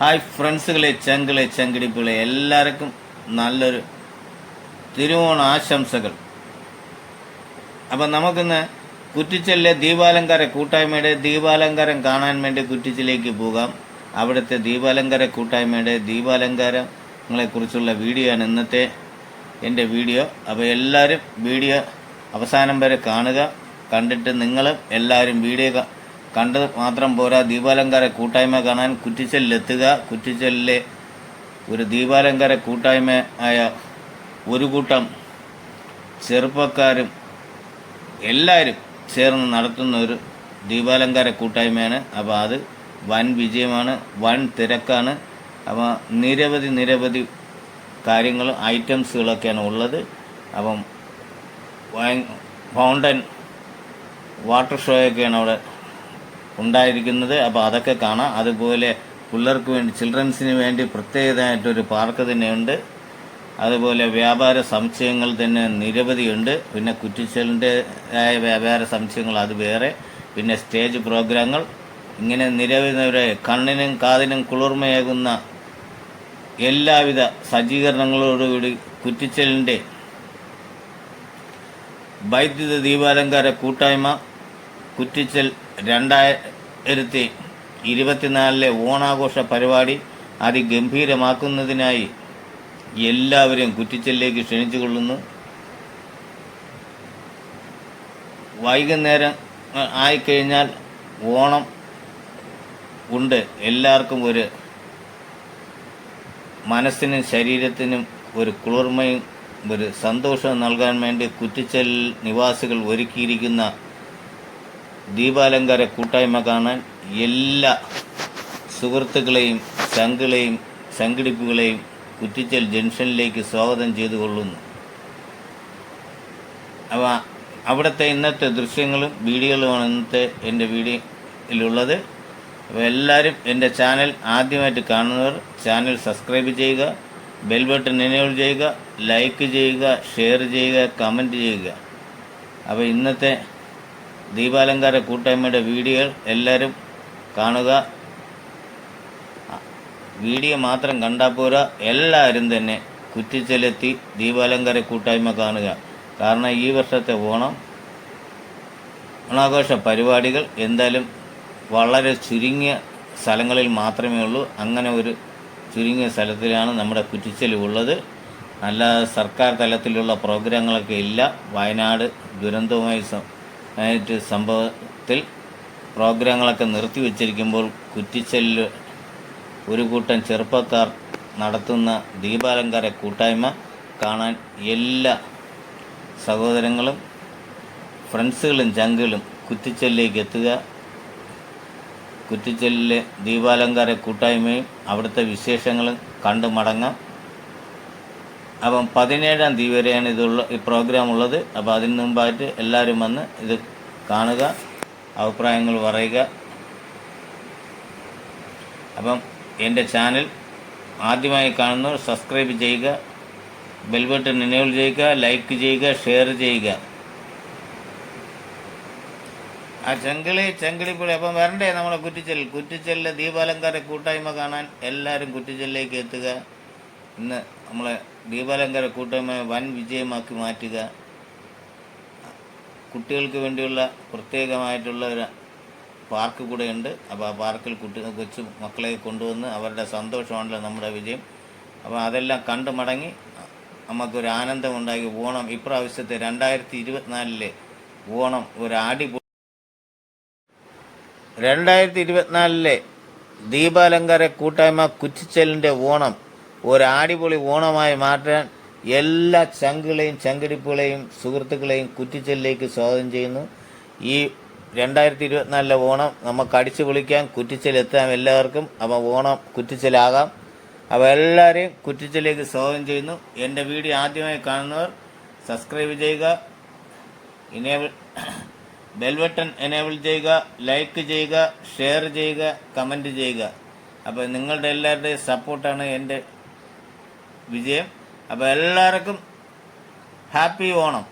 Hi ഫ്രണ്ട്സുകളെ ചങ്കളെ ചങ്കിടിപ്പുകളെ എല്ലാവർക്കും നല്ലൊരു തിരുവോണ ആശംസകൾ. അപ്പം നമുക്കിന്ന് കുറ്റിച്ചലിലെ ദീപാലങ്കാര കൂട്ടായ്മയുടെ ദീപാലങ്കാരം കാണാൻ വേണ്ടി കുറ്റിച്ചിലേക്ക് പോകാം. അവിടുത്തെ ദീപാലങ്കാര കൂട്ടായ്മയുടെ ദീപാലങ്കാരങ്ങളെക്കുറിച്ചുള്ള വീഡിയോ ആണ് ഇന്നത്തെ എന്റെ വീഡിയോ. അപ്പോൾ എല്ലാവരും വീഡിയോ അവസാനം വരെ കാണുക. കണ്ടിട്ട് നിങ്ങളും എല്ലാവരും വീഡിയോ ക- കണ്ടത് മാത്രം പോരാ. ദീപാലങ്കാര കൂട്ടായ്മ കാണാൻ കുറ്റിച്ചലിലെത്തുക കുറ്റിച്ചലിലെ ഒരു ദീപാലങ്കാര കൂട്ടായ്മ ആയ ഒരു കൂട്ടം ചെറുപ്പക്കാരും എല്ലാവരും ചേർന്ന് നടത്തുന്ന ഒരു ദീപാലങ്കാര കൂട്ടായ്മയാണ്. അപ്പോൾ അത് വൻ വിജയമാണ് വൻ തിരക്കാണ്. അപ്പോൾ നിരവധി നിരവധി കാര്യങ്ങളും ഐറ്റംസുകളൊക്കെയാണ് ഉള്ളത്. അപ്പം ഫൗണ്ടൻ വാട്ടർ ഷോയൊക്കെയാണ് അവിടെ ഉണ്ടായിരിക്കുന്നത്. അപ്പോൾ അതൊക്കെ കാണാം. അതുപോലെ പിള്ളേർക്ക് വേണ്ടി ചിൽഡ്രൻസിന് വേണ്ടി പ്രത്യേകതയായിട്ടൊരു പാർക്ക് തന്നെയുണ്ട്. അതുപോലെ വ്യാപാര സംശയങ്ങൾ തന്നെ നിരവധിയുണ്ട്. പിന്നെ കുറ്റിച്ചലിന്റെതായ വ്യാപാര സംശയങ്ങൾ അത് വേറെ. പിന്നെ സ്റ്റേജ് പ്രോഗ്രാമുകൾ ഇങ്ങനെ നിരവധി കണ്ണിനും കാതിനും കുളിർമയേകുന്ന എല്ലാവിധ സജ്ജീകരണങ്ങളോടുകൂടി കുറ്റിച്ചലിന്റെ വൈദ്യുത ദീപാലങ്കാര കൂട്ടായ്മ കുറ്റിച്ചൽ രണ്ടായിരത്തി ഇരുപത്തിനാലിലെ ഓണാഘോഷ പരിപാടി അതിഗംഭീരമാക്കുന്നതിനായി എല്ലാവരെയും കുറ്റിച്ചലിലേക്ക് ക്ഷണിച്ചുകൊള്ളുന്നു. വൈകുന്നേരം ആയിക്കഴിഞ്ഞാൽ ഓണം ഉണ്ട്. എല്ലാവർക്കും ഒരു മനസ്സിനും ശരീരത്തിനും ഒരു കുളിർമയും ഒരു സന്തോഷവും നൽകാൻ വേണ്ടി കുറ്റിച്ചൽ നിവാസികൾ ഒരുക്കിയിരിക്കുന്ന ദീപാലങ്കാര കൂട്ടായ്മ കാണാൻ എല്ലാ സുഹൃത്തുക്കളെയും ചങ്കുകളെയും സംഘടിപ്പുകളെയും കുറ്റിച്ചൽ ജംഗ്ഷനിലേക്ക് സ്വാഗതം ചെയ്തു കൊള്ളുന്നു അവ അവിടുത്തെ ഇന്നത്തെ ദൃശ്യങ്ങളും വീഡിയോകളുമാണ് ഇന്നത്തെ എന്റെ വീഡിയോയിലുള്ളത്. അപ്പോൾ എല്ലാവരും എന്റെ ചാനൽ ആദ്യമായിട്ട് കാണുന്നവർ ചാനൽ സബ്സ്ക്രൈബ് ചെയ്യുക ബെൽ ബട്ടൺ എനേബിൾ ചെയ്യുക ലൈക്ക് ചെയ്യുക ഷെയർ ചെയ്യുക കമന്റ് ചെയ്യുക. അപ്പോൾ ഇന്നത്തെ ദീപാലങ്കാര കൂട്ടായ്മയുടെ വീഡിയോ എല്ലാവരും കാണുക. വീഡിയോ മാത്രം കണ്ടാൽ പോരാ. എല്ലാവരും തന്നെ കുറ്റിച്ചെലെത്തി ദീപാലങ്കാര കൂട്ടായ്മ കാണുക. കാരണം ഈ വർഷത്തെ ഓണം ഓണാഘോഷ പരിപാടികൾ എന്തായാലും വളരെ ചുരുങ്ങിയ സ്ഥലങ്ങളിൽ മാത്രമേ ഉള്ളൂ. അങ്ങനെ ഒരു ചുരുങ്ങിയ സ്ഥലത്തിലാണ് നമ്മുടെ കുറ്റിച്ചൽ ഉള്ളത്. അല്ലാതെ സർക്കാർ തലത്തിലുള്ള പ്രോഗ്രാമുകളൊക്കെ ഇല്ല. വയനാട് ദുരന്തവുമായി ആയിട്ട് സംഭവത്തിൽ പ്രോഗ്രാമുകളൊക്കെ നിർത്തിവെച്ചിരിക്കുമ്പോൾ കുറ്റിച്ചെല്ല് ഒരു കൂട്ടം ചെറുപ്പക്കാർ നടത്തുന്ന ദീപാലങ്കാര കൂട്ടായ്മ കാണാൻ എല്ലാ സഹോദരങ്ങളും ഫ്രണ്ട്സുകളും ചങ്കുകളും കുറ്റിച്ചെല്ലിലേക്ക് എത്തുക. കുറ്റിച്ചെല്ലിലെ ദീപാലങ്കാര കൂട്ടായ്മയും അവിടുത്തെ വിശേഷങ്ങളും കണ്ടു മടങ്ങാം. അപ്പം പതിനേഴാം തീയതി വരെയാണ് ഇതുള്ള ഈ പ്രോഗ്രാം ഉള്ളത്. അപ്പോൾ അതിന് മുമ്പായിട്ട് എല്ലാവരും വന്ന് ഇത് കാണുക അഭിപ്രായങ്ങൾ പറയുക. അപ്പം എന്റെ ചാനൽ ആദ്യമായി കാണുന്നവർ സബ്സ്ക്രൈബ് ചെയ്യുക ബെൽബട്ടൺ എനേബിൾ ചെയ്യുക ലൈക്ക് ചെയ്യുക ഷെയർ ചെയ്യുക. ആ ചെങ്കിളി ചെങ്കിളിപ്പുളി അപ്പം വരണ്ടേ നമ്മളെ കുറ്റിച്ചൽ കുറ്റിച്ചലിലെ ദീപാലങ്കാര കൂട്ടായ്മ കാണാൻ എല്ലാവരും കുറ്റിച്ചലിലേക്ക് എത്തുക. ഇന്ന് നമ്മളെ ദീപാലങ്കര കൂട്ടായ്മ വൻ വിജയമാക്കി മാറ്റുക. കുട്ടികൾക്ക് വേണ്ടിയുള്ള പ്രത്യേകമായിട്ടുള്ള ഒരു പാർക്ക് കൂടെ ഉണ്ട് അപ്പോൾ ആ പാർക്കിൽ കുട്ടി കൊച്ചു മക്കളെ കൊണ്ടുവന്ന് അവരുടെ സന്തോഷമാണല്ലോ നമ്മുടെ വിജയം. അപ്പോൾ അതെല്ലാം കണ്ടു മടങ്ങി നമുക്കൊരു ആനന്ദം ഉണ്ടാക്കി ഓണം ഇപ്രാവശ്യത്തെ രണ്ടായിരത്തി ഇരുപത്തിനാലിലെ ഓണം ഒരു ആടി രണ്ടായിരത്തി ഇരുപത്തിനാലിലെ ദീപാലങ്കര കൂട്ടായ്മ കുറ്റിച്ചലിന്റെ ഓണം ഒരു അടിപൊളി ഓണമായി മാറ്റാൻ എല്ലാ ചങ്കുകളെയും ചങ്കടിപ്പുകളെയും സുഹൃത്തുക്കളെയും കുറ്റിച്ചലിലേക്ക് സ്വാഗതം ചെയ്യുന്നു. ഈ രണ്ടായിരത്തി ഇരുപത്തിനാലിലെ ഓണം നമുക്ക് അടിച്ചു പൊളിക്കാം. കുറ്റിച്ചലെത്താം എല്ലാവർക്കും. അപ്പോൾ ഓണം കുറ്റിച്ചലാകാം അപ്പോൾ എല്ലാവരെയും കുറ്റിച്ചലിലേക്ക് സ്വാഗതം ചെയ്യുന്നു. എന്റെ വീഡിയോ ആദ്യമായി കാണുന്നവർ സബ്സ്ക്രൈബ് ചെയ്യുക. ഇനേബിൾ ബെൽബട്ടൺ എനേബിൾ ചെയ്യുക. ലൈക്ക് ചെയ്യുക. ഷെയർ ചെയ്യുക. കമന്റ് ചെയ്യുക. അപ്പോൾ നിങ്ങളുടെ എല്ലാവരുടെയും സപ്പോർട്ടാണ് എന്റെ വിജയം. അപ്പോൾ എല്ലാവർക്കും ഹാപ്പി ഓണം.